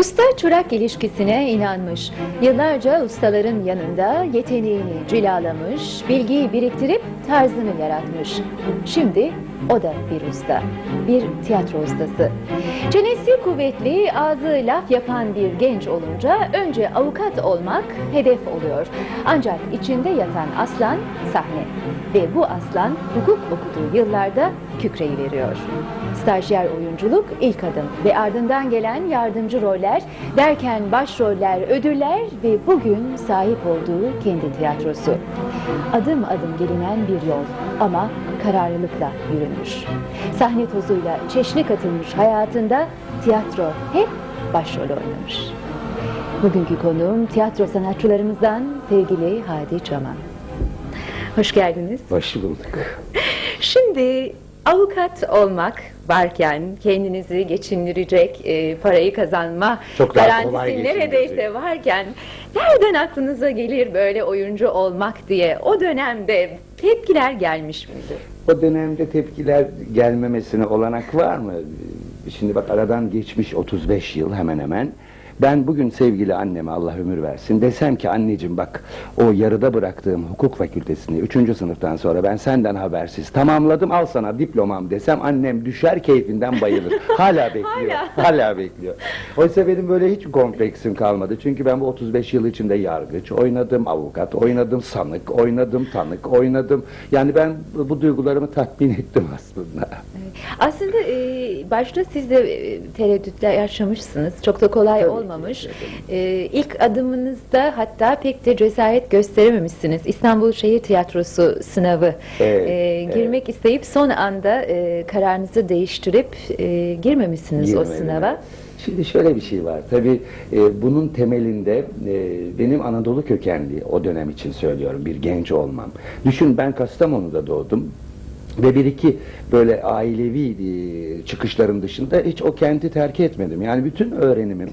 Usta çırak ilişkisine inanmış. Yıllarca ustaların yanında yeteneğini cilalamış, bilgiyi biriktirip tarzını yaratmış. Şimdi o da bir usta, bir tiyatro ustası. Çenesi kuvvetli, ağzı laf yapan bir genç olunca önce avukat olmak hedef oluyor. Ancak içinde yatan aslan sahne. Ve bu aslan hukuk okuduğu yıllarda kükreyi veriyor. Stajyer oyunculuk ilk adım ve ardından gelen yardımcı roller derken başroller, ödüller ve bugün sahip olduğu kendi tiyatrosu. Adım adım gelinen bir yol ama kararlılıkla yürünmüş. Sahne tozuyla çeşni katılmış hayatında tiyatro hep başrol oynamış. Bugünkü konuğum tiyatro sanatçılarımızdan sevgili Hadi Çaman. Hoş geldiniz. Hoş bulduk. Şimdi avukat olmak varken kendinizi geçindirecek e, parayı kazanma Çok daha kolay garantisi neredeyse varken nereden aklınıza gelir böyle oyuncu olmak diye o dönemde tepkiler gelmiş miydi? O dönemde tepkiler gelmemesine olanak var mı? Şimdi bak aradan geçmiş 35 yıl hemen hemen. Ben bugün sevgili anneme Allah ömür versin desem ki anneciğim bak o yarıda bıraktığım hukuk fakültesini 3. sınıftan sonra ben senden habersiz tamamladım al sana diplomam desem annem düşer keyfinden bayılır. Hala bekliyor. Hala. Hala bekliyor. Oysa benim böyle hiç kompleksim kalmadı. Çünkü ben bu 35 yıl içinde yargıç oynadım, avukat oynadım, sanık oynadım, tanık oynadım. Yani ben bu duygularımı tatmin ettim aslında. Aslında e, başta siz de tereddütler yaşamışsınız. Çok da kolay Tabii ki, olmamış. tabii. E, ilk adımınızda hatta pek de cesaret gösterememişsiniz. İstanbul Şehir Tiyatrosu sınavı Evet, e, evet. girmek isteyip son anda e, kararınızı değiştirip e, girmemişsiniz o Girmedim, sınava. evet. Şimdi şöyle bir şey var. Tabii e, bunun temelinde e, benim Anadolu kökenli o dönem için söylüyorum bir genç olmam. Düşün ben Kastamonu'da doğdum. Ve bir iki böyle ailevi e, çıkışlarım dışında hiç o kenti terk etmedim. Yani bütün öğrenimim,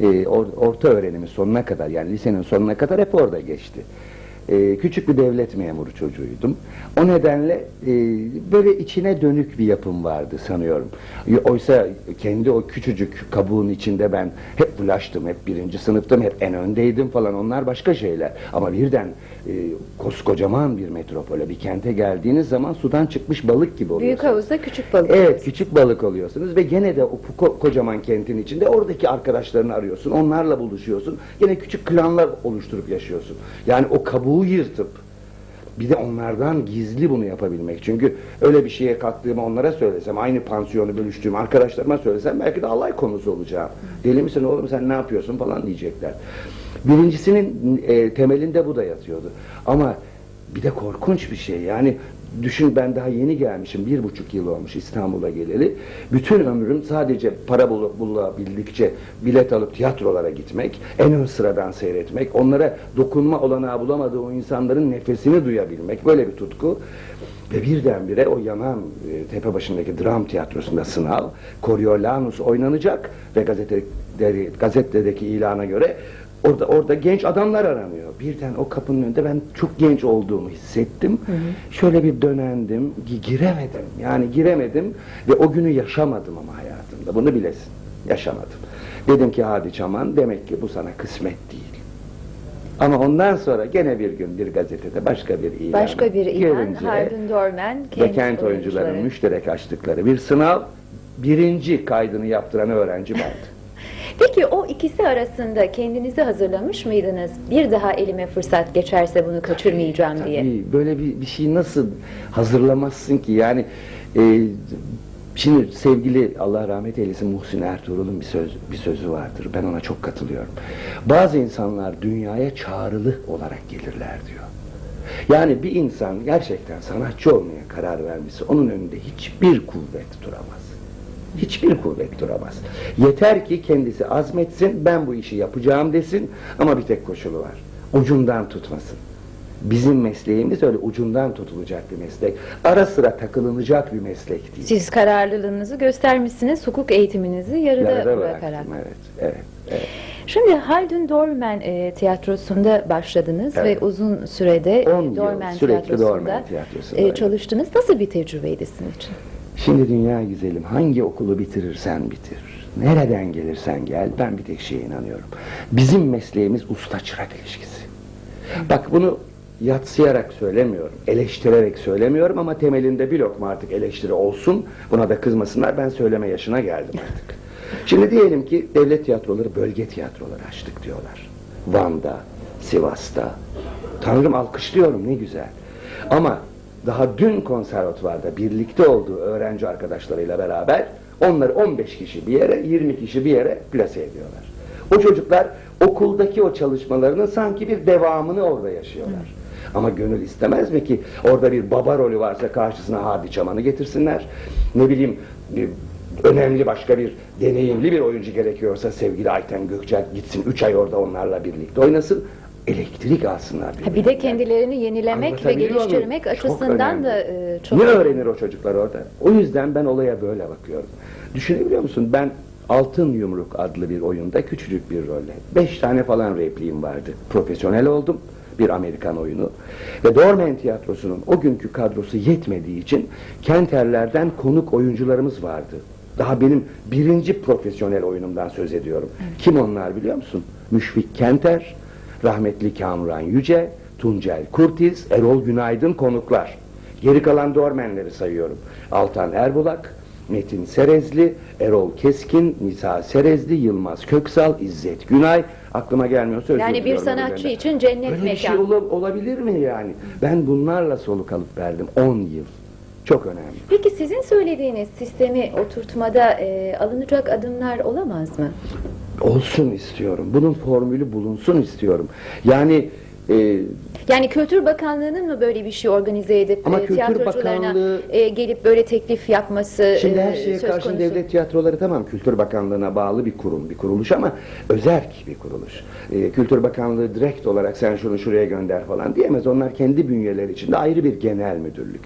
e, or- orta öğrenimi sonuna kadar yani lisenin sonuna kadar hep orada geçti. E, küçük bir devlet memuru çocuğuydum. O nedenle e, böyle içine dönük bir yapım vardı sanıyorum. Oysa kendi o küçücük kabuğun içinde ben hep bulaştım, hep birinci sınıftım, hep en öndeydim falan onlar başka şeyler. Ama birden e, koskocaman bir metropole, bir kente geldiğiniz zaman sudan çıkmış balık gibi oluyorsunuz. Büyük havuzda küçük balık. Evet küçük balık oluyorsunuz ve gene de o ko- kocaman kentin içinde oradaki arkadaşlarını arıyorsun, onlarla buluşuyorsun. Gene küçük klanlar oluşturup yaşıyorsun. Yani o kabuğu yırtıp bir de onlardan gizli bunu yapabilmek. Çünkü öyle bir şeye kalktığımı onlara söylesem, aynı pansiyonu bölüştüğüm arkadaşlarıma söylesem belki de alay konusu olacağım. Deli misin oğlum sen ne yapıyorsun falan diyecekler. Birincisinin e, temelinde bu da yatıyordu. Ama bir de korkunç bir şey yani düşün ben daha yeni gelmişim. Bir buçuk yıl olmuş İstanbul'a geleli. Bütün ömrüm sadece para bul- bulabildikçe bilet alıp tiyatrolara gitmek en ön sıradan seyretmek onlara dokunma olanağı bulamadığı o insanların nefesini duyabilmek. Böyle bir tutku. Ve birdenbire o yanan e, tepe başındaki dram tiyatrosunda sınav Coriolanus oynanacak ve gazetedeki, gazetedeki ilana göre Orada orada genç adamlar aranıyor. Birden o kapının önünde ben çok genç olduğumu hissettim. Şöyle bir dönendim, gi- giremedim. Yani giremedim ve o günü yaşamadım ama hayatımda. Bunu bilesin. Yaşamadım. Dedim ki hadi Çaman demek ki bu sana kısmet değil. Ama ondan sonra gene bir gün bir gazetede başka bir ilan. Başka bir ilan, görünce Haldun Dorman, ve kent oyuncuların oyuncuları. müşterek açtıkları bir sınav birinci kaydını yaptıran öğrenci bendim. Peki o ikisi arasında kendinizi hazırlamış mıydınız? Bir daha elime fırsat geçerse bunu kaçırmayacağım diye. Tabii, böyle bir, bir şey nasıl hazırlamazsın ki? Yani e, şimdi sevgili Allah rahmet eylesin Muhsin Ertuğrul'un bir söz bir sözü vardır. Ben ona çok katılıyorum. Bazı insanlar dünyaya çağrılı olarak gelirler diyor. Yani bir insan gerçekten sanatçı olmaya karar vermesi onun önünde hiçbir kuvvet duramaz Hiçbir kuvvet duramaz. Yeter ki kendisi azmetsin, ben bu işi yapacağım desin ama bir tek koşulu var. Ucundan tutmasın. Bizim mesleğimiz öyle ucundan tutulacak bir meslek. Ara sıra takılınacak bir meslek değil. Siz kararlılığınızı göstermişsiniz, hukuk eğitiminizi yarıda, Yarıda bırakarak. bıraktım, evet, evet, evet. Şimdi Haldun Dorman e, tiyatrosunda başladınız Evet. ve uzun sürede e, 10 yıl Dorman sürekli tiyatrosunda Dorman tiyatrosunda, e, çalıştınız. Nasıl bir tecrübeydi sizin için? Şimdi dünya güzelim, hangi okulu bitirirsen bitir. Nereden gelirsen gel ben bir tek şeye inanıyorum. Bizim mesleğimiz usta çırak ilişkisi. Bak bunu yatsıyarak söylemiyorum, eleştirerek söylemiyorum ama temelinde bir lokma artık eleştiri olsun. Buna da kızmasınlar ben söyleme yaşına geldim artık. Şimdi diyelim ki devlet tiyatroları bölge tiyatroları açtık diyorlar. Van'da, Sivas'ta. Tanrım alkışlıyorum ne güzel. Ama daha dün konservatuvarda birlikte olduğu öğrenci arkadaşlarıyla beraber onları 15 kişi bir yere, 20 kişi bir yere plase ediyorlar. O çocuklar okuldaki o çalışmalarının sanki bir devamını orada yaşıyorlar. Ama gönül istemez mi ki orada bir baba rolü varsa karşısına Hadi Çaman'ı getirsinler. Ne bileyim bir önemli başka bir deneyimli bir oyuncu gerekiyorsa sevgili Ayten Gökçer gitsin 3 ay orada onlarla birlikte oynasın. Elektrik alsınlar. Ha, bir de kendilerini yenilemek ve muyum? geliştirmek Çok açısından önemli. da e, çok Ne öğrenir o çocuklar orada? O yüzden ben olaya böyle bakıyorum. Düşünebiliyor musun? Ben Altın Yumruk adlı bir oyunda küçücük bir rolle. Beş tane falan repliğim vardı. Profesyonel oldum. Bir Amerikan oyunu. Ve Dormen Tiyatrosu'nun o günkü kadrosu yetmediği için Kenterler'den konuk oyuncularımız vardı. Daha benim birinci profesyonel oyunumdan söz ediyorum. Kim onlar biliyor musun? Müşfik Kenter, rahmetli Kamuran Yüce, Tuncel Kurtiz, Erol Günaydın konuklar. Geri kalan dormenleri sayıyorum. Altan Erbulak, Metin Serezli, Erol Keskin, Nisa Serezli, Yılmaz Köksal, İzzet Günay. Aklıma gelmiyorsa özür Yani bir diliyorum sanatçı üzerinde. için cennet Böyle bir şey mekan. ola- olabilir mi yani? Ben bunlarla soluk alıp verdim 10 yıl. Çok önemli. Peki sizin söylediğiniz sistemi oturtmada e, alınacak adımlar olamaz mı? Olsun istiyorum. Bunun formülü bulunsun istiyorum. Yani e, Yani Kültür Bakanlığı'nın mı böyle bir şey organize edip Ama e, Kültür tiyatrocularına Bakanlığı- e, gelip böyle teklif yapması Şimdi e, her şeye söz karşı konusu? devlet tiyatroları tamam Kültür Bakanlığı'na bağlı bir kurum, bir kuruluş ama özerk bir kuruluş. Ee, Kültür Bakanlığı direkt olarak sen şunu şuraya gönder falan diyemez. Onlar kendi bünyeleri içinde ayrı bir genel müdürlük.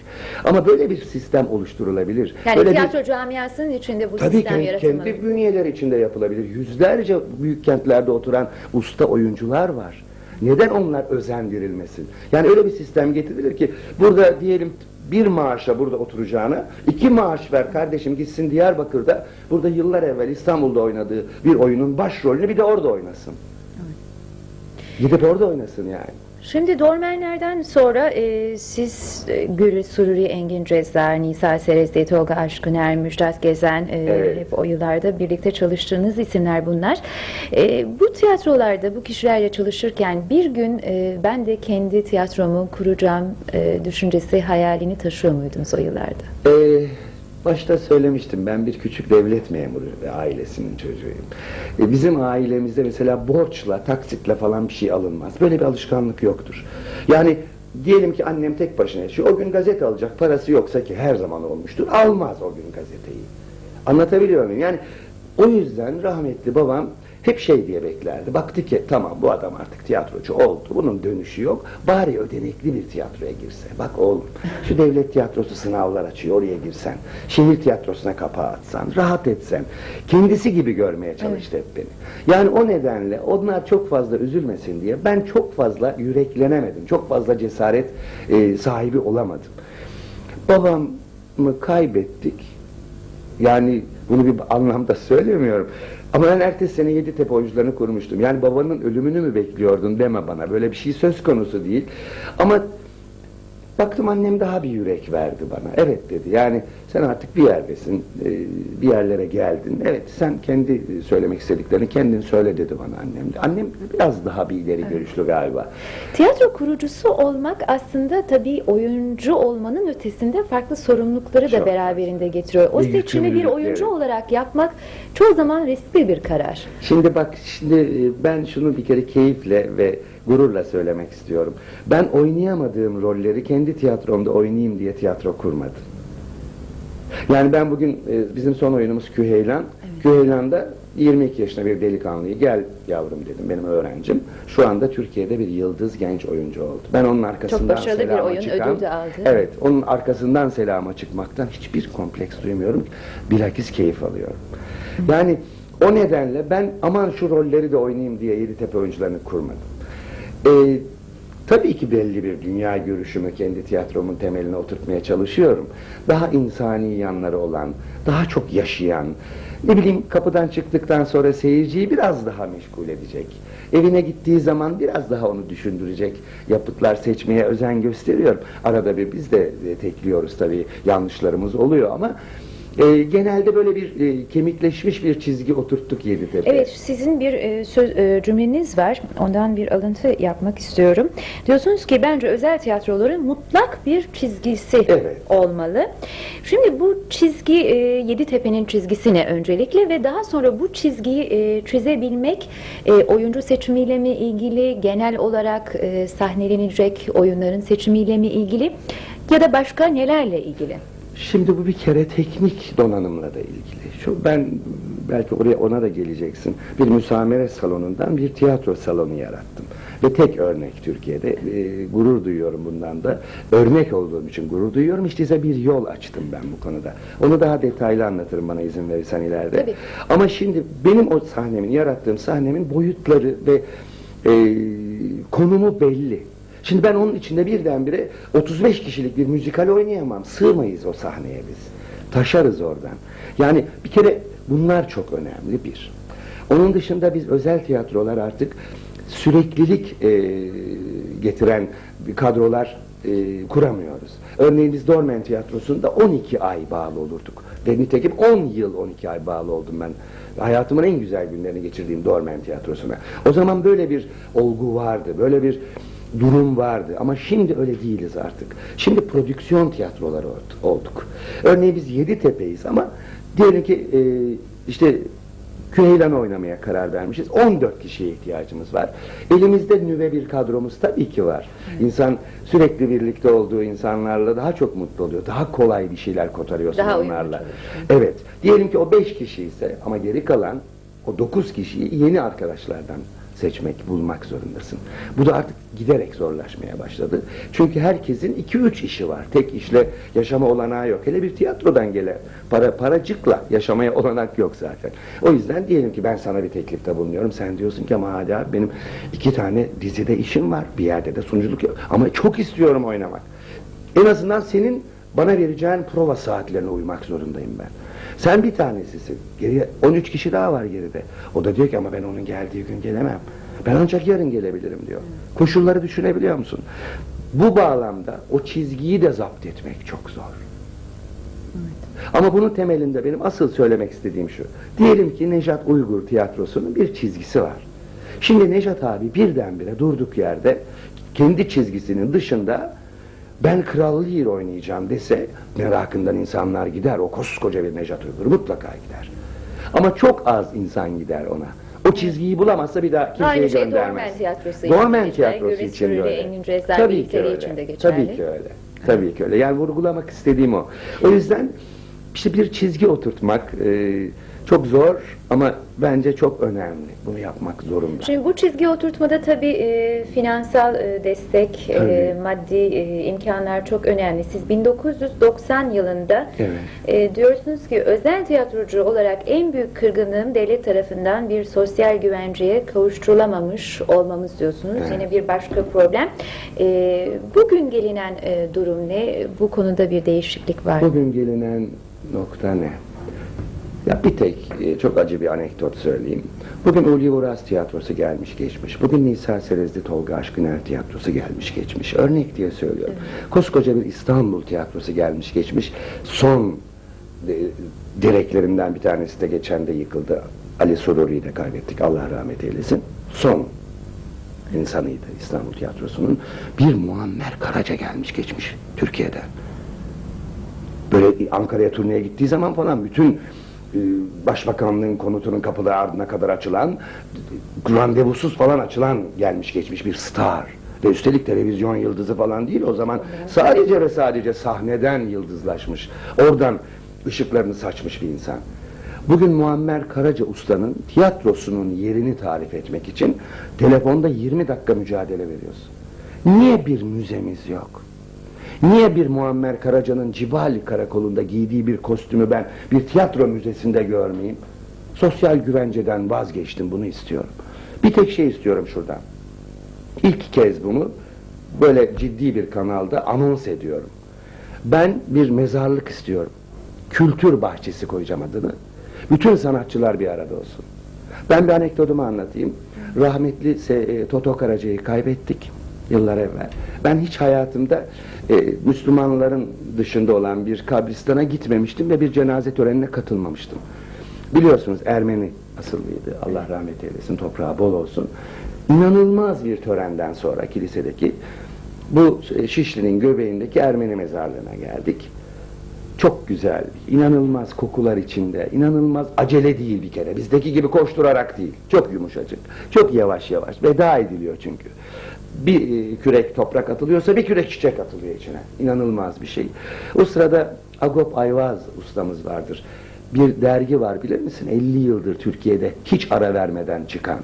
Ama böyle bir sistem oluşturulabilir. Yani böyle bir- tiyatro camiasının içinde bu Tabii sistem yaratılmalı. kendi bünyeleri içinde yapılabilir. Yüzlerce büyük kentlerde oturan usta oyuncular var. Neden onlar özendirilmesin? Yani öyle bir sistem getirilir ki burada diyelim bir maaşla burada oturacağına iki maaş ver kardeşim gitsin Diyarbakır'da burada yıllar evvel İstanbul'da oynadığı bir oyunun başrolünü bir de orada oynasın. Gidip orada oynasın yani. Şimdi Dormenler'den sonra e, siz e, Gül Sururi Engin Cezzar, Nisa Serezli, Tolga Aşkıner, Müjdat Gezen e, Evet. hep o yıllarda birlikte çalıştığınız isimler bunlar. E, bu tiyatrolarda bu kişilerle çalışırken bir gün e, ben de kendi tiyatromu kuracağım e, düşüncesi, hayalini taşıyor muydunuz o yıllarda? Ee, başta söylemiştim ben bir küçük devlet memuru ve ailesinin çocuğuyum. Ee, bizim ailemizde mesela borçla, taksitle falan bir şey alınmaz. Böyle bir alışkanlık yoktur. Yani diyelim ki annem tek başına yaşıyor. O gün gazete alacak parası yoksa ki her zaman olmuştur. Almaz o gün gazeteyi. Anlatabiliyor muyum? Yani o yüzden rahmetli babam hep şey diye beklerdi. Baktı ki tamam bu adam artık tiyatrocu oldu. Bunun dönüşü yok. Bari ödenekli bir tiyatroya girse. Bak oğlum şu devlet tiyatrosu sınavlar açıyor oraya girsen. Şehir tiyatrosuna kapağı atsan. Rahat etsen. Kendisi gibi görmeye çalıştı hep beni. Yani o nedenle onlar çok fazla üzülmesin diye ben çok fazla yüreklenemedim. Çok fazla cesaret e, sahibi olamadım. Babamı kaybettik. Yani bunu bir anlamda söylemiyorum. Ama ben ertesi sene Yeditepe oyuncularını kurmuştum. Yani babanın ölümünü mü bekliyordun deme bana. Böyle bir şey söz konusu değil. Ama baktım annem daha bir yürek verdi bana. Evet dedi. Yani sen artık bir yerdesin. e, Bir yerlere geldin. Evet sen kendi söylemek istediklerini kendin söyle dedi bana annem. de. Annem biraz daha bir ileri görüşlü galiba. Tiyatro kurucusu olmak aslında tabii oyuncu olmanın ötesinde farklı sorumlulukları da Çok. beraberinde getiriyor. O seçimi bir oyuncu olarak yapmak çoğu zaman riskli bir karar. Şimdi bak şimdi e, ben şunu bir kere keyifle ve gururla söylemek istiyorum. Ben oynayamadığım rolleri kendi tiyatromda oynayayım diye tiyatro kurmadım. Yani ben bugün e, bizim son oyunumuz Küheylan. Küheylan'da 22 yaşında bir delikanlıyı gel yavrum dedim benim öğrencim. Şu anda Türkiye'de bir yıldız genç oyuncu oldu. Ben onun arkasından başarılı bir oyun, çıkan, ödül de aldı. Evet, onun arkasından selama çıkmaktan hiçbir kompleks duymuyorum. Bilakis keyif alıyorum. Yani o nedenle ben aman şu rolleri de oynayayım diye Yeditepe oyuncularını kurmadım. Ee, Tabii ki belli bir dünya görüşümü kendi tiyatromun temeline oturtmaya çalışıyorum. Daha insani yanları olan, daha çok yaşayan, ne bileyim kapıdan çıktıktan sonra seyirciyi biraz daha meşgul edecek. Evine gittiği zaman biraz daha onu düşündürecek yapıtlar seçmeye özen gösteriyorum. Arada bir biz de e, tekliyoruz tabii yanlışlarımız oluyor ama e, genelde böyle bir e, kemikleşmiş bir çizgi oturttuk Yeditepe. Evet, sizin bir e, söz e, cümleniz var. Ondan bir alıntı yapmak istiyorum. Diyorsunuz ki bence özel tiyatroların mutlak bir çizgisi Evet. olmalı. Şimdi bu çizgi e, Yeditepe'nin çizgisi ne öncelikle ve daha sonra bu çizgiyi e, çizebilmek e, oyuncu seçimiyle mi ilgili, genel olarak e, sahnelenecek oyunların seçimiyle mi ilgili ya da başka nelerle ilgili? Şimdi bu bir kere teknik donanımla da ilgili. Şu ben belki oraya ona da geleceksin. Bir müsamere salonundan bir tiyatro salonu yarattım. Ve tek örnek Türkiye'de. e, gurur duyuyorum bundan da. Örnek olduğum için gurur duyuyorum. İşte size bir yol açtım ben bu konuda. Onu daha detaylı anlatırım bana izin verirsen ileride. Tabii. Ama şimdi benim o sahnemin, yarattığım sahnemin boyutları ve e, konumu belli. Şimdi ben onun içinde birdenbire 35 kişilik bir müzikal oynayamam. Sığmayız o sahneye biz. Taşarız oradan. Yani bir kere bunlar çok önemli bir. Onun dışında biz özel tiyatrolar artık süreklilik e, getiren kadrolar e, kuramıyoruz. Örneğin biz Dormen Tiyatrosu'nda 12 ay bağlı olurduk. Ve nitekim 10 yıl 12 ay bağlı oldum ben. Hayatımın en güzel günlerini geçirdiğim Dormen Tiyatrosu'na. O zaman böyle bir olgu vardı, böyle bir durum vardı ama şimdi öyle değiliz artık. Şimdi prodüksiyon tiyatroları ol- olduk. Örneğin biz Yeditepe'yiz ama diyelim ki e, işte Küheylan oynamaya karar vermişiz. 14 kişiye ihtiyacımız var. Elimizde nüve bir kadromuz tabii ki var. İnsan sürekli birlikte olduğu insanlarla daha çok mutlu oluyor. Daha kolay bir şeyler kotarıyorsun Daha onlarla. Evet. Diyelim ki o 5 kişi ise ama geri kalan o 9 kişiyi yeni arkadaşlardan seçmek, bulmak zorundasın. Bu da artık giderek zorlaşmaya başladı. Çünkü herkesin 2-3 işi var. Tek işle yaşama olanağı yok. Hele bir tiyatrodan gelen para paracıkla yaşamaya olanak yok zaten. O yüzden diyelim ki ben sana bir teklifte bulunuyorum. Sen diyorsun ki ama hadi abi benim iki tane dizide işim var. Bir yerde de sunuculuk yok. Ama çok istiyorum oynamak. En azından senin bana vereceğin prova saatlerine uymak zorundayım ben. Sen bir tanesisin. Geriye 13 kişi daha var geride. O da diyor ki ama ben onun geldiği gün gelemem. Ben ancak yarın gelebilirim diyor. Koşulları düşünebiliyor musun? Bu bağlamda o çizgiyi de zapt etmek çok zor. Ama bunun temelinde benim asıl söylemek istediğim şu. Diyelim ki Nejat Uygur tiyatrosunun bir çizgisi var. Şimdi Nejat abi birdenbire durduk yerde kendi çizgisinin dışında ben Kral Lear oynayacağım dese merakından insanlar gider. O koskoca bir Nejat Uygur mutlaka gider. Ama çok az insan gider ona. O çizgiyi bulamazsa bir daha kimseye Aynı şey göndermez. Dormen Tiyatrosu Dormen tiyatrosu için de öyle. Engin Rezai Tabii ki öyle. için de geçerli. Tabii ki öyle. Tabii ki öyle. Yani vurgulamak istediğim o. O yüzden işte bir çizgi oturtmak e, çok zor ama bence çok önemli. Bunu yapmak zorunda. Şimdi bu çizgi oturtmada tabii e, finansal e, destek, e, maddi e, imkanlar çok önemli. Siz 1990 yılında Evet. e, diyorsunuz ki özel tiyatrocu olarak en büyük kırgınlığım devlet tarafından bir sosyal güvenceye kavuşturulamamış olmamız diyorsunuz. Evet. Yine bir başka problem. E, bugün gelinen e, durum ne? Bu konuda bir değişiklik var mı? Bugün gelinen nokta ne? Ya bir tek e, çok acı bir anekdot söyleyeyim. Bugün Ulvi Uras tiyatrosu gelmiş geçmiş. Bugün Nisa Serezli Tolga Aşkıner tiyatrosu gelmiş geçmiş. Örnek diye söylüyorum. Koskoca bir İstanbul tiyatrosu gelmiş geçmiş. Son e, direklerinden bir tanesi de geçen de yıkıldı. Ali Sururi'yi de kaybettik. Allah rahmet eylesin. Son insanıydı İstanbul Tiyatrosu'nun. Bir Muammer Karaca gelmiş geçmiş Türkiye'den böyle Ankara'ya turneye gittiği zaman falan bütün başbakanlığın konutunun kapıları ardına kadar açılan randevusuz falan açılan gelmiş geçmiş bir star. Ve üstelik televizyon yıldızı falan değil o zaman sadece ve sadece sahneden yıldızlaşmış oradan ışıklarını saçmış bir insan. Bugün Muammer Karaca ustanın tiyatrosunun yerini tarif etmek için telefonda 20 dakika mücadele veriyoruz niye bir müzemiz yok Niye bir Muammer Karaca'nın Cibali karakolunda giydiği bir kostümü ben bir tiyatro müzesinde görmeyeyim? Sosyal güvenceden vazgeçtim bunu istiyorum. Bir tek şey istiyorum şuradan. İlk kez bunu böyle ciddi bir kanalda anons ediyorum. Ben bir mezarlık istiyorum. Kültür bahçesi koyacağım adını. Bütün sanatçılar bir arada olsun. Ben bir anekdotumu anlatayım. Rahmetli e, Toto Karaca'yı kaybettik yıllar evvel. Ben hiç hayatımda e, Müslümanların dışında olan bir kabristana gitmemiştim ve bir cenaze törenine katılmamıştım. Biliyorsunuz Ermeni asıllıydı. Allah rahmet eylesin, toprağı bol olsun. İnanılmaz bir törenden sonra kilisedeki bu e, Şişli'nin göbeğindeki Ermeni mezarlığına geldik. Çok güzel, inanılmaz kokular içinde, inanılmaz acele değil bir kere. Bizdeki gibi koşturarak değil, çok yumuşacık, çok yavaş yavaş. Veda ediliyor çünkü. Bir e, kürek toprak atılıyorsa bir kürek çiçek atılıyor içine. İnanılmaz bir şey. O sırada Agop Ayvaz ustamız vardır. Bir dergi var bilir misin? 50 yıldır Türkiye'de hiç ara vermeden çıkan.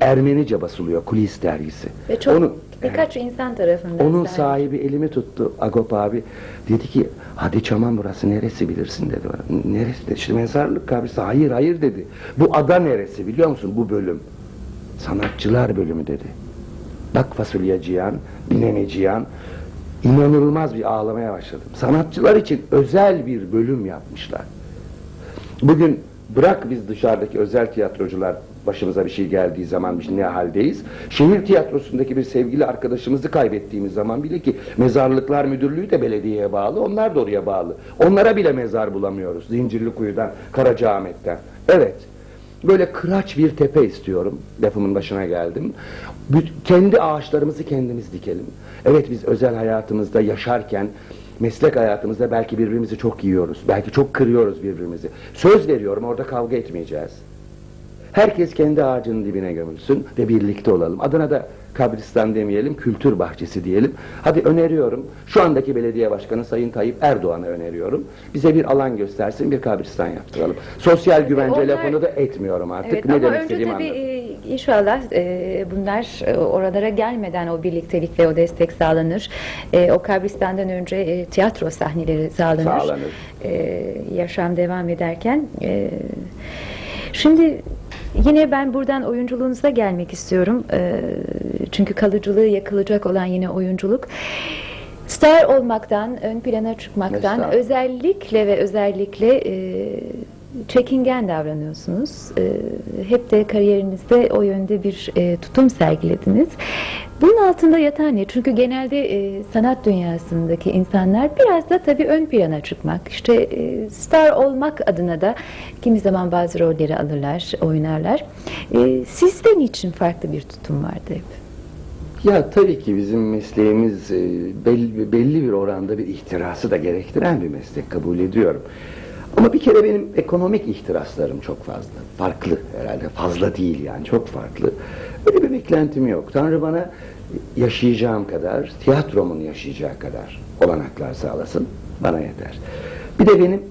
Ermenice basılıyor Kulis dergisi. Ve çok Onu- birkaç insan tarafından onun sahibi. sahibi elimi tuttu Agop abi. Dedi ki hadi Çaman burası neresi bilirsin dedi bana. Neresi dedi. İşte mezarlık kabrisi. Hayır hayır dedi. Bu ada neresi biliyor musun bu bölüm? Sanatçılar bölümü dedi. Bak Fasulye Cihan, Bineme Cihan. İnanılmaz bir ağlamaya başladım. Sanatçılar için özel bir bölüm yapmışlar. Bugün bırak biz dışarıdaki özel tiyatrocular başımıza bir şey geldiği zaman biz ne haldeyiz? Şehir tiyatrosundaki bir sevgili arkadaşımızı kaybettiğimiz zaman bile ki mezarlıklar müdürlüğü de belediyeye bağlı, onlar da oraya bağlı. Onlara bile mezar bulamıyoruz. Zincirlikuyu'dan, Karacaahmet'ten. Evet. Böyle kıraç bir tepe istiyorum. Lafımın başına geldim. Kendi ağaçlarımızı kendimiz dikelim. Evet biz özel hayatımızda yaşarken meslek hayatımızda belki birbirimizi çok yiyoruz. Belki çok kırıyoruz birbirimizi. Söz veriyorum orada kavga etmeyeceğiz. Herkes kendi ağacının dibine gömülsün ve birlikte olalım. Adına da kabristan demeyelim, kültür bahçesi diyelim. Hadi öneriyorum, şu andaki belediye başkanı Sayın Tayyip Erdoğan'a öneriyorum. Bize bir alan göstersin, bir kabristan yaptıralım. Sosyal güvence Onlar- lafını da etmiyorum artık. Evet, ne demek istediğimi anladım. e, inşallah e, bunlar e, oralara gelmeden o birliktelik ve o destek sağlanır. E, o kabristandan önce e, tiyatro sahneleri sağlanır. Sağlanır. E, yaşam devam ederken. e, şimdi yine ben buradan oyunculuğunuza gelmek istiyorum. E, çünkü kalıcılığı yakılacak olan yine oyunculuk. Star olmaktan, ön plana çıkmaktan Estağfurullah. özellikle ve özellikle e, çekingen davranıyorsunuz. E, hep de kariyerinizde o yönde bir e, tutum sergilediniz. Bunun altında yatan ne? Çünkü genelde e, sanat dünyasındaki insanlar biraz da tabii ön plana çıkmak, işte e, star olmak adına da kimi zaman bazı rolleri alırlar, oynarlar. E, sizde niçin farklı bir tutum vardı hep? Ya tabii ki bizim mesleğimiz e, belli, belli bir oranda bir ihtirası da gerektiren bir meslek kabul ediyorum. Ama bir kere benim ekonomik ihtiraslarım çok fazla. Farklı herhalde. Fazla değil yani çok farklı. Öyle bir beklentim yok. Tanrı bana yaşayacağım kadar, tiyatromun yaşayacağı kadar olanaklar sağlasın. Bana yeter. Bir de benim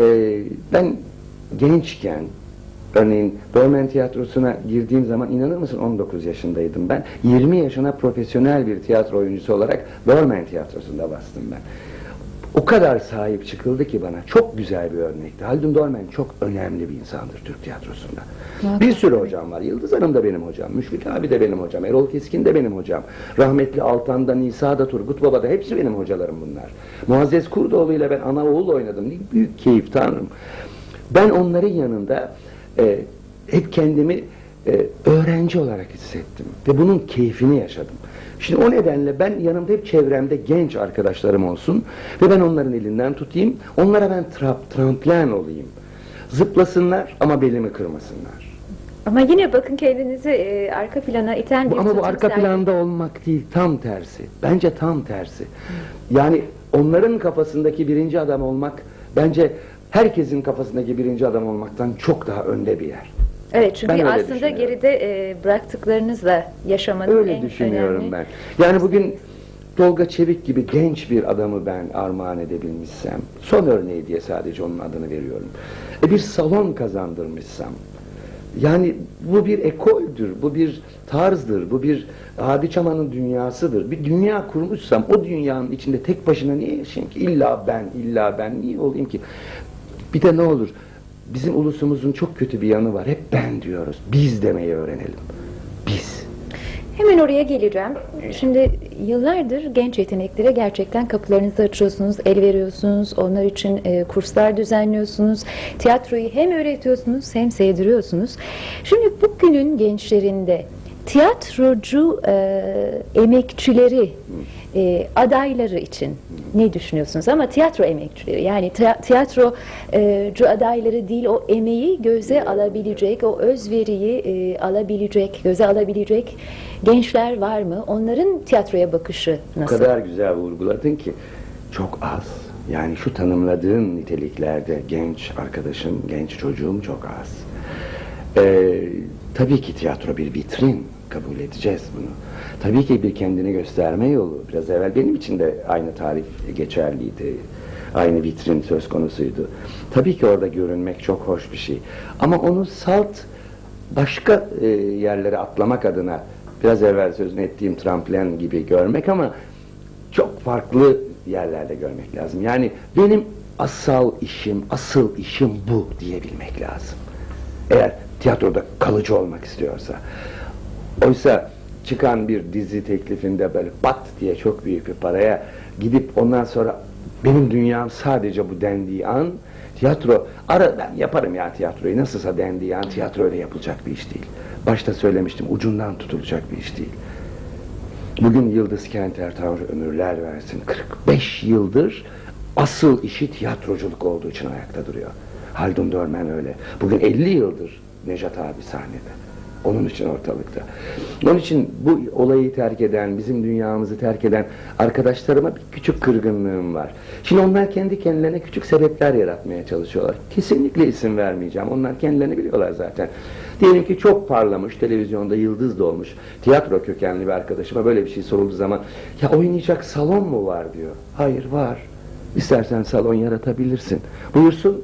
e, ben gençken örneğin Dormen Tiyatrosu'na girdiğim zaman inanır mısın 19 yaşındaydım ben. 20 yaşına profesyonel bir tiyatro oyuncusu olarak Dormen Tiyatrosu'nda bastım ben. O kadar sahip çıkıldı ki bana. Çok güzel bir örnekti. Haldun Dormen çok önemli bir insandır Türk tiyatrosunda. Muhakkak. Bir sürü hocam var. Yıldız Hanım da benim hocam. Müşfik abi de benim hocam. Erol Keskin de benim hocam. Rahmetli Altan'da, Nisa'da, Turgut Baba'da hepsi benim hocalarım bunlar. Muazzez Kurdoğlu ile ben ana oğul oynadım. Ne büyük keyif tanrım. Ben onların yanında e, hep kendimi e, öğrenci olarak hissettim. Ve bunun keyfini yaşadım. Şimdi o nedenle ben yanımda hep çevremde genç arkadaşlarım olsun ve ben onların elinden tutayım. Onlara ben trap, tramplen olayım. Zıplasınlar ama belimi kırmasınlar. Ama yine bakın kendinizi e, arka plana iten bir Bu, ama bu arka sergi- planda olmak değil, tam tersi. Bence tam tersi. Yani onların kafasındaki birinci adam olmak, bence herkesin kafasındaki birinci adam olmaktan çok daha önde bir yer. Evet çünkü Ben aslında geride e, bıraktıklarınızla yaşamanın Öyle en düşünüyorum önemli. ben. Yani bugün Tolga Çevik gibi genç bir adamı ben armağan edebilmişsem, son örneği diye sadece onun adını veriyorum. E bir salon kazandırmışsam, yani bu bir ekoldür, bu bir tarzdır, bu bir Hadi Çaman'ın dünyasıdır. Bir dünya kurmuşsam o dünyanın içinde tek başına niye yaşayayım ki? İlla ben, illa ben niye olayım ki? Bir de ne olur, bizim ulusumuzun çok kötü bir yanı var. Hep ben diyoruz. Biz demeyi öğrenelim. Biz. Hemen oraya geleceğim. Şimdi yıllardır genç yeteneklere gerçekten kapılarınızı açıyorsunuz, el veriyorsunuz, onlar için e, kurslar düzenliyorsunuz, tiyatroyu hem öğretiyorsunuz hem sevdiriyorsunuz. Şimdi bugünün gençlerinde tiyatrocu e, emekçileri, e, adayları için ne düşünüyorsunuz? Ama tiyatro emekçileri yani tiya- tiyatrocu adayları değil o emeği göze alabilecek, o özveriyi e, alabilecek, göze alabilecek gençler var mı? Onların tiyatroya bakışı O nasıl? kadar güzel vurguladın ki çok az. Yani şu tanımladığın niteliklerde genç arkadaşım, genç çocuğum çok az. Ee, tabii ki tiyatro bir vitrin. Kabul edeceğiz bunu. Tabii ki bir kendini gösterme yolu. Biraz evvel benim için de aynı tarif geçerliydi. Aynı vitrin söz konusuydu. Tabii ki orada görünmek çok hoş bir şey. Ama onu salt başka e, yerlere atlamak adına biraz evvel sözünü ettiğim tramplen gibi görmek ama çok farklı yerlerde görmek lazım. Yani benim asal işim, asıl işim bu diyebilmek lazım. Eğer tiyatroda kalıcı olmak istiyorsa. Oysa çıkan bir dizi teklifinde böyle bat diye çok büyük bir paraya gidip ondan sonra benim dünyam sadece bu dendiği an tiyatro ara ben yaparım ya tiyatroyu nasılsa dendiği an tiyatro öyle yapılacak bir iş değil. Başta söylemiştim ucundan tutulacak bir iş değil. Bugün Yıldız Kenter Tanrı ömürler versin. 45 yıldır asıl işi tiyatroculuk olduğu için ayakta duruyor. Haldun Dörmen öyle. Bugün 50 yıldır Nejat abi sahnede. Onun için ortalıkta. Onun için bu olayı terk eden, bizim dünyamızı terk eden arkadaşlarıma bir küçük kırgınlığım var. Şimdi onlar kendi kendilerine küçük sebepler yaratmaya çalışıyorlar. Kesinlikle isim vermeyeceğim. Onlar kendilerini biliyorlar zaten. Diyelim ki çok parlamış, televizyonda yıldız da olmuş, tiyatro kökenli bir arkadaşıma böyle bir şey sorulduğu zaman ya oynayacak salon mu var diyor. Hayır var. İstersen salon yaratabilirsin. Buyursun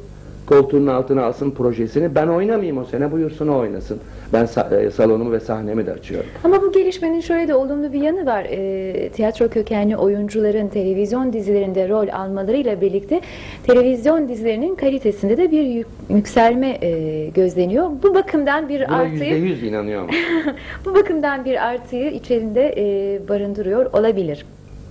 koltuğunun altına alsın projesini. Ben oynamayayım o sene buyursun o oynasın. Ben sa- e, salonumu ve sahnemi de açıyorum. Ama bu gelişmenin şöyle de olumlu bir yanı var. E, tiyatro kökenli oyuncuların televizyon dizilerinde rol almalarıyla birlikte televizyon dizilerinin kalitesinde de bir yük- yükselme e, gözleniyor. Bu bakımdan bir Buna artıyı yüz inanıyorum. bu bakımdan bir artıyı içerisinde e, barındırıyor olabilir.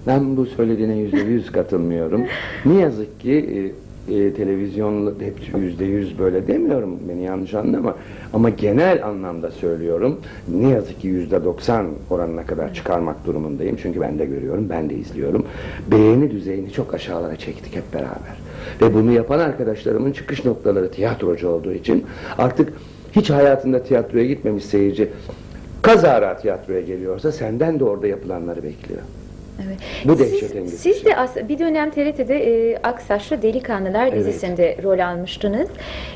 Ben bu söylediğine yüzde yüz katılmıyorum. Ne yazık ki e, e, televizyonla hep yüzde yüz böyle demiyorum beni yanlış anlama. Ama genel anlamda söylüyorum. Ne yazık ki yüzde doksan oranına kadar çıkarmak durumundayım. Çünkü ben de görüyorum, ben de izliyorum. Beğeni düzeyini çok aşağılara çektik hep beraber. Ve bunu yapan arkadaşlarımın çıkış noktaları tiyatrocu olduğu için artık hiç hayatında tiyatroya gitmemiş seyirci kazara tiyatroya geliyorsa senden de orada yapılanları bekliyor. Evet. Bu dehşet siz, siz de as- bir dönem TRT'de e, Aksaçlı Delikanlılar Evet. dizisinde rol almıştınız.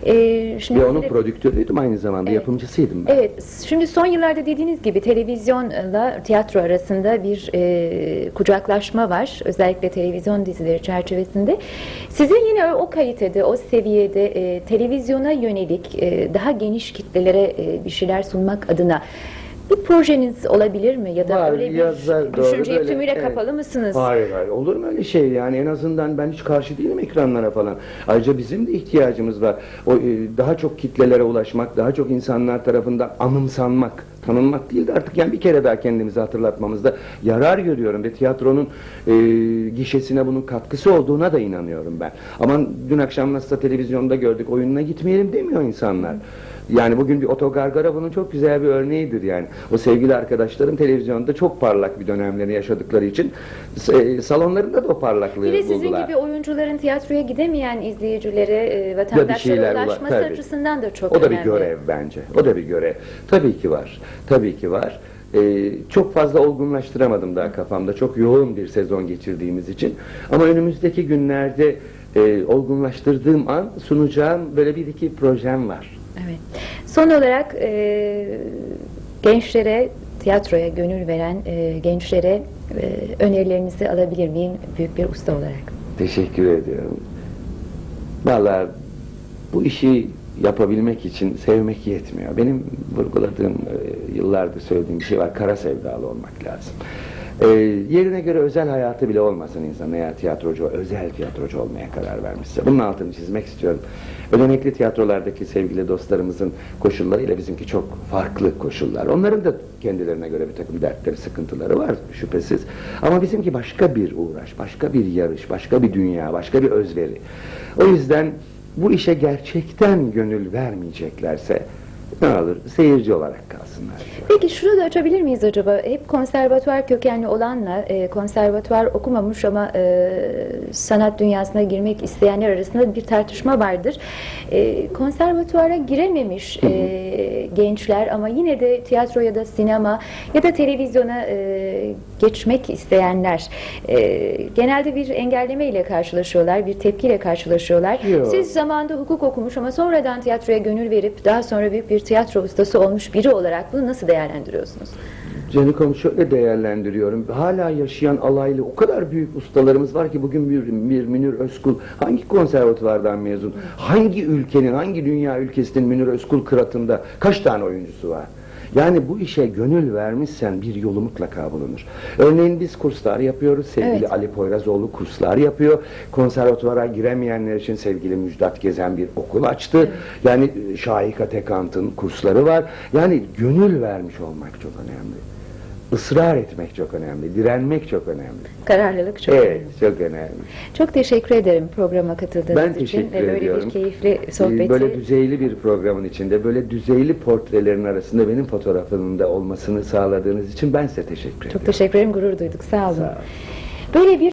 E, şimdi Ve onun de- prodüktörüydüm aynı zamanda, Evet. yapımcısıydım ben. Evet, şimdi son yıllarda dediğiniz gibi televizyonla tiyatro arasında bir e, kucaklaşma var. Özellikle televizyon dizileri çerçevesinde. Sizin yine o kalitede, o seviyede e, televizyona yönelik e, daha geniş kitlelere e, bir şeyler sunmak adına bir projeniz olabilir mi? Ya da Var, öyle bir doğru, düşünceye böyle, tümüyle evet. kapalı mısınız? Hayır hayır olur mu öyle şey yani en azından ben hiç karşı değilim ekranlara falan. Ayrıca bizim de ihtiyacımız var. O e, daha çok kitlelere ulaşmak, daha çok insanlar tarafından anımsanmak, tanınmak değil de artık yani bir kere daha kendimizi hatırlatmamızda yarar görüyorum ve tiyatronun e, gişesine bunun katkısı olduğuna da inanıyorum ben. Aman dün akşam nasılsa televizyonda gördük oyununa gitmeyelim demiyor insanlar. Yani bugün bir otogargara bunun çok güzel bir örneğidir yani. O sevgili arkadaşlarım televizyonda çok parlak bir dönemlerini yaşadıkları için e, salonlarında da o parlaklığı Bir de sizin buldular. gibi oyuncuların tiyatroya gidemeyen izleyicilere, e, vatandaşlara ulaşması tabii. açısından da çok O da önemli. bir görev bence. O da bir görev. Tabii ki var. Tabii ki var. Ee, çok fazla olgunlaştıramadım daha kafamda. Çok yoğun bir sezon geçirdiğimiz için. Ama önümüzdeki günlerde e, olgunlaştırdığım an sunacağım böyle bir iki projem var. Evet. Son olarak e, gençlere, tiyatroya gönül veren e, gençlere e, önerilerinizi alabilir miyim büyük bir usta olarak? Teşekkür ediyorum. Vallahi bu işi yapabilmek için sevmek yetmiyor. Benim vurguladığım, e, yıllardır söylediğim bir şey var. Kara sevdalı olmak lazım. Ee, yerine göre özel hayatı bile olmasın insan eğer tiyatrocu, özel tiyatrocu olmaya karar vermişse. Bunun altını çizmek istiyorum. Ödenekli tiyatrolardaki sevgili dostlarımızın koşullarıyla bizimki çok farklı koşullar. Onların da kendilerine göre bir takım dertleri, sıkıntıları var şüphesiz. Ama bizimki başka bir uğraş, başka bir yarış, başka bir dünya, başka bir özveri. O yüzden bu işe gerçekten gönül vermeyeceklerse ne olur seyirci olarak kalsınlar. Peki şunu da açabilir miyiz acaba? Hep konservatuvar kökenli olanla e, konservatuvar okumamış ama e, sanat dünyasına girmek isteyenler arasında bir tartışma vardır. E, konservatuvara girememiş e, gençler ama yine de tiyatro ya da sinema ya da televizyona e, geçmek isteyenler e, genelde bir engelleme ile karşılaşıyorlar, bir tepkiyle karşılaşıyorlar. Yok. Siz zamanında hukuk okumuş ama sonradan tiyatroya gönül verip daha sonra büyük bir tiyatro ustası olmuş biri olarak bunu nasıl değerlendiriyorsunuz? Canikom şöyle değerlendiriyorum. Hala yaşayan alaylı o kadar büyük ustalarımız var ki bugün bir, bir Münir Özkul hangi konservatuvardan mezun? Hangi ülkenin, hangi dünya ülkesinin Münir Özkul kıratında kaç tane oyuncusu var? Yani bu işe gönül vermişsen bir yolu mutlaka bulunur. Örneğin biz kurslar yapıyoruz. Sevgili Evet. Ali Poyrazoğlu kurslar yapıyor. Konservatuvara giremeyenler için sevgili Müjdat Gezen bir okul açtı. Yani e, Şahika Tekant'ın kursları var. Yani gönül vermiş olmak çok önemli. Israr etmek çok önemli. Direnmek çok önemli. Kararlılık çok Evet, önemli. çok önemli. Çok teşekkür ederim programa katıldığınız Ben için ve böyle ediyorum. bir keyifli Ee, sohbeti. Böyle düzeyli bir programın içinde, böyle düzeyli portrelerin arasında benim fotoğrafımın da olmasını sağladığınız için ben size teşekkür ediyorum. Çok teşekkür ederim, gurur duyduk. Sağ olun. Sağ olun. Böyle bir